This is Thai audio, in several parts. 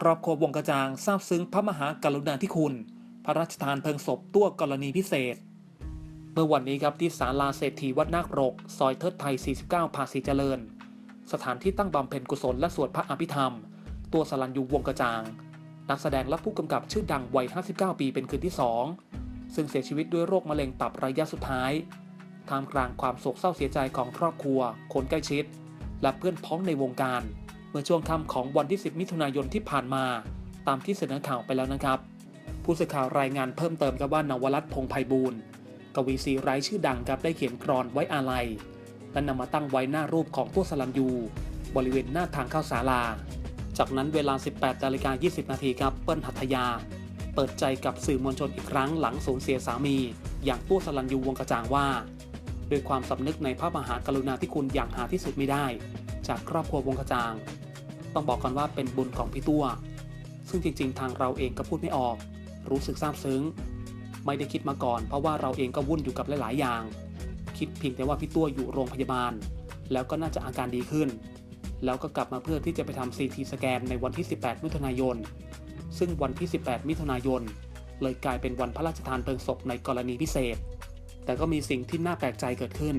ครอบครัววงกระจางทราบซึ้งพระมหากรุณาธิคุณ พระราชทานเพลิงศพตัวกรณีพิเศษ เมื่อวันนี้ครับที่ศาลาเศรษฐีวัดนาครก ซอยเทิดไทย 49ภาษีเจริญ สถานที่ตั้งบำเพ็ญกุศลและสวดพระอภิธรรม ตัวสลันยูวงกระจาง นักแสดงและผู้กำกับชื่อดังวัย 59 ปีเป็นคืนที่ 2 ซึ่งเสียชีวิตด้วยโรคมะเร็งตับระยะสุดท้ายท่ามกลางความโศกเศร้าเสียใจของครอบครัว คนใกล้ชิด และเพื่อนพ้องในวงการ มื่อช่วงค่ำของวันที่ 10 มิถุนายนที่ผ่านมา ตามที่เสนอข่าวไปแล้วนะครับ ผู้สื่อข่าวรายงานเพิ่มเติมครับว่านวรัตน์พงไพบูลย์กวีซีไร้ชื่อดังครับได้เขียนกรอนไว้อาลัยและนำมาตั้งไว้หน้ารูปของตัวสลันยู บริเวณหน้าทางเข้าศาลา จากนั้นเวลา 18นาฬิกา20 นาทีครับเปิ้ลหัตยา เปิดใจกับสื่อมวลชนอีกครั้งหลังสูญเสียสามี อย่างตัวสลันยูวงกระจ่างว่าด้วยความสำนึกในพระมหากรุณาธิคุณอย่างหาที่สุดไม่ได้ จากครอบครัววงกระจาง ต้องบอกกันว่าเป็นบุญของพี่ตัว ซึ่งจริง ๆ ทางเราเองก็พูดไม่ออก รู้สึกซาบซึ้ง ไม่ได้คิดมาก่อน เพราะว่าเราเองก็วุ่นอยู่กับหลาย ๆ อย่าง คิดเพียงแต่ว่าพี่ตัวอยู่โรงพยาบาล แล้วก็น่าจะอาการดีขึ้น แล้วก็กลับมาเพื่อที่จะไปทำซีทีสแกนในวันที่ 18 มิถุนายน ซึ่งวันที่ 18 มิถุนายน เลยกลายเป็นวันพระราชทานเพลิงศพในกรณีพิเศษ แต่ก็มีสิ่งที่น่าแปลกใจเกิดขึ้น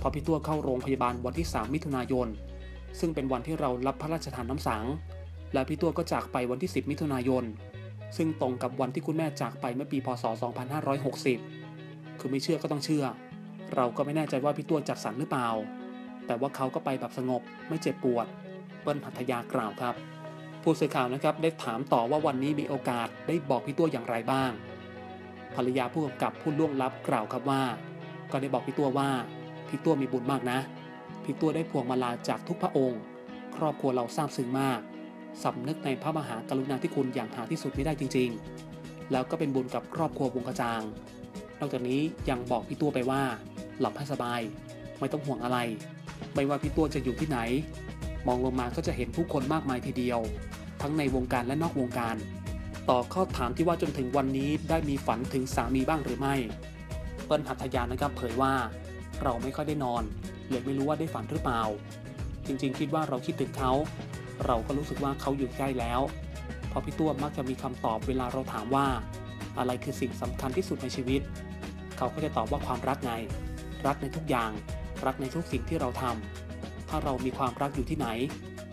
พอพี่ตัวเข้าโรงพยาบาลวันที่ 3 มิถุนายน ซึ่งเป็นวันที่เรารับพระราชทานน้ำสัง และพี่ตัวก็จากไปวันที่ 10 มิถุนายน ซึ่งตรงกับวันที่คุณแม่จากไปเมื่อปีพศ 2560 คือไม่เชื่อก็ต้องเชื่อ เราก็ไม่แน่ใจว่าพี่ตัวจัดสรรหรือเปล่า แต่ว่าเขาก็ไปแบบสงบไม่เจ็บปวด เปิ้ลหัตถยากล่าวครับ ผู้สื่อข่าวนะครับได้ถามต่อว่าวันนี้มีโอกาสได้บอกพี่ตัวอย่างไรบ้าง ภรรยาผู้กำกับผู้ล่วงลับกล่าวครับว่า ก็ได้บอกพี่ตัวว่าพี่ตัวมีบุญมากนะ พี่ตัวได้พวงมาลาจากทุกพระองค์ ครอบครัวเราซาบซึ้งมากสำนึกในพระมหากรุณาธิคุณอย่างหาที่สุดไม่ได้จริง ๆ แล้วก็เป็นบุญกับครอบครัววงกระจาง นอกจากนี้ยังบอกพี่ตัวไปว่า หลับให้สบาย ไม่ต้องห่วงอะไร ไม่ว่าพี่ตัวจะอยู่ที่ไหน มองลงมาก็จะเห็นผู้คนมากมายทีเดียว ทั้งในวงการและนอกวงการ ต่อข้อถามที่ว่าจนถึงวันนี้ได้มีฝันถึงสามีบ้างหรือไม่ เปิ้ลหัตถยานะครับเผยว่า เราไม่ค่อยได้นอน เลยไม่รู้ว่าได้ฝันหรือเปล่า จริงๆ คิดว่าเราคิดถึงเขา เราก็รู้สึกว่าเขาอยู่ใกล้แล้ว เพราะพี่ตัวมักจะมีคำตอบเวลาเราถามว่า อะไรคือสิ่งสำคัญที่สุดในชีวิต เขาก็จะตอบว่าความรักไง รักในทุกอย่าง รักในทุกสิ่งที่เราทำถ้าเรามีความรักอยู่ที่ไหน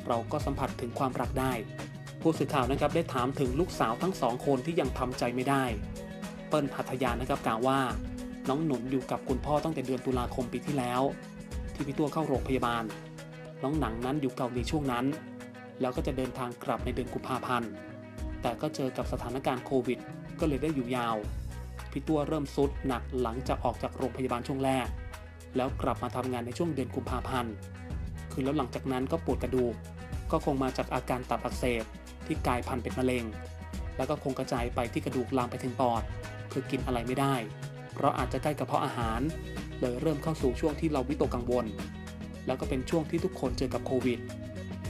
เราก็สัมผัสถึงความรักได้ ผู้สื่อข่าวนะครับได้ถามถึงลูกสาวทั้งสองคนที่ยังทำใจไม่ได้ เปิ้ลหัตยานะครับกล่าวว่า น้องหนุนอยู่กับคุณพ่อตั้งแต่เดือนตุลาคมปีที่แล้ว ที่พี่ตัวเข้าโรงพยาบาล น้องหนังนั้นอยู่เกาหลีช่วงนั้น แล้วก็จะเดินทางกลับในเดือนกุมภาพันธ์ แต่ก็เจอกับสถานการณ์โควิด ก็เลยได้อยู่ยาว พี่ตัวเริ่มซุดหนักหลังจากออกจากโรงพยาบาลช่วงแรก แล้วกลับมาทำงานในช่วงเดือนกุมภาพันธ์ คือแล้วหลังจากนั้นก็ปวดกระดูก ก็คงมาจากอาการตับอักเสบที่กลายพันธุ์เป็นมะเร็ง แล้วก็คงกระจายไปที่กระดูกลามไปถึงปอด คือกินอะไรไม่ได้ เพราะอาจจะใกล้กระเพาะอาหาร เลยเริ่มเข้าสู่ช่วงที่เราวิตกกังวล แล้วก็เป็นช่วงที่ทุกคนเจอกับโควิด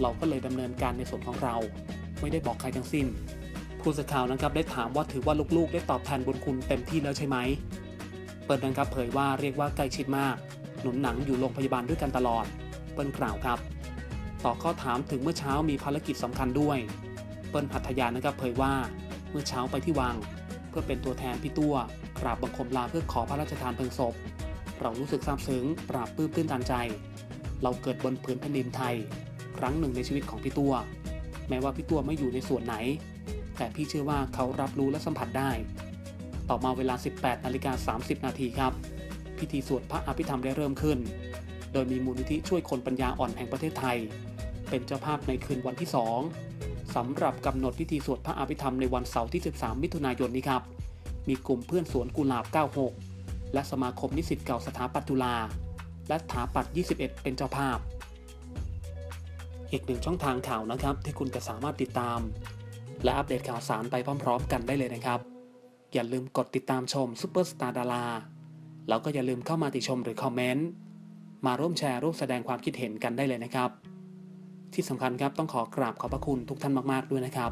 เราก็เลยดำเนินการในส่วนของเรา ไม่ได้บอกใครทั้งสิ้น ผู้สื่อข่าวนะครับได้ถามว่าถือว่าลูกๆ ได้ตอบแทนบุญคุณเต็มที่แล้วใช่ไหม เปิ้ลนะครับเผยว่าเรียกว่าใกล้ชิดมาก หนุนหนังอยู่โรงพยาบาลด้วยกันตลอด เปิ้ลกล่าวครับต่อข้อถามถึงเมื่อเช้ามีภารกิจสำคัญด้วย เปิ้ลหัตถยานะครับเผยว่า เมื่อเช้าไปที่วัง เพื่อเป็นตัวแทนพี่ตัว กราบบังคมลาเพื่อขอพระราชทานเพลิงศพ เรารู้สึกซาบซึ้งปราบปลื้มตื้นตันใจ เราเกิดบนผืนแผ่นดินไทย ครั้งหนึ่งในชีวิตของพี่ตัว แม้ว่าพี่ตัวไม่อยู่ในส่วนไหน แต่พี่เชื่อว่าเขารับรู้และสัมผัสได้ ต่อมาเวลา 18นาฬิกา30 นาทีครับ พิธีสวดพระอภิธรรมได้เริ่มขึ้น โดยมีมูลนิธิช่วยคนปัญญาอ่อนแห่งประเทศไทย เป็นเจ้าภาพในคืนวันที่2สำหรับกำหนดพิธีสวดพระอภิธรรมในวันเสาร์ที่ 13 มิถุนายนนี้ครับ มีกลุ่มเพื่อนสวนกุหลาบ 96 และสมาคมนิสิตเก่าสถาปัตย์จุฬาและสถาปัตย์21 เป็นเจ้าภาพ อีกหนึ่งช่องทางข่าวนะครับ ที่คุณจะสามารถติดตาม และอัปเดตข่าวสารไปพร้อมๆ กันได้เลยนะครับ อย่าลืมกดติดตามชมซุปเปอร์สตาร์ดาราแล้วก็อย่าลืมเข้ามาติชมหรือคอมเมนต์มาร่วมแชร์รูปแสดงความคิดเห็นกันได้เลยนะครับ ที่สำคัญครับต้องขอกราบขอบพระคุณทุกท่านมาก ๆ ด้วยนะครับ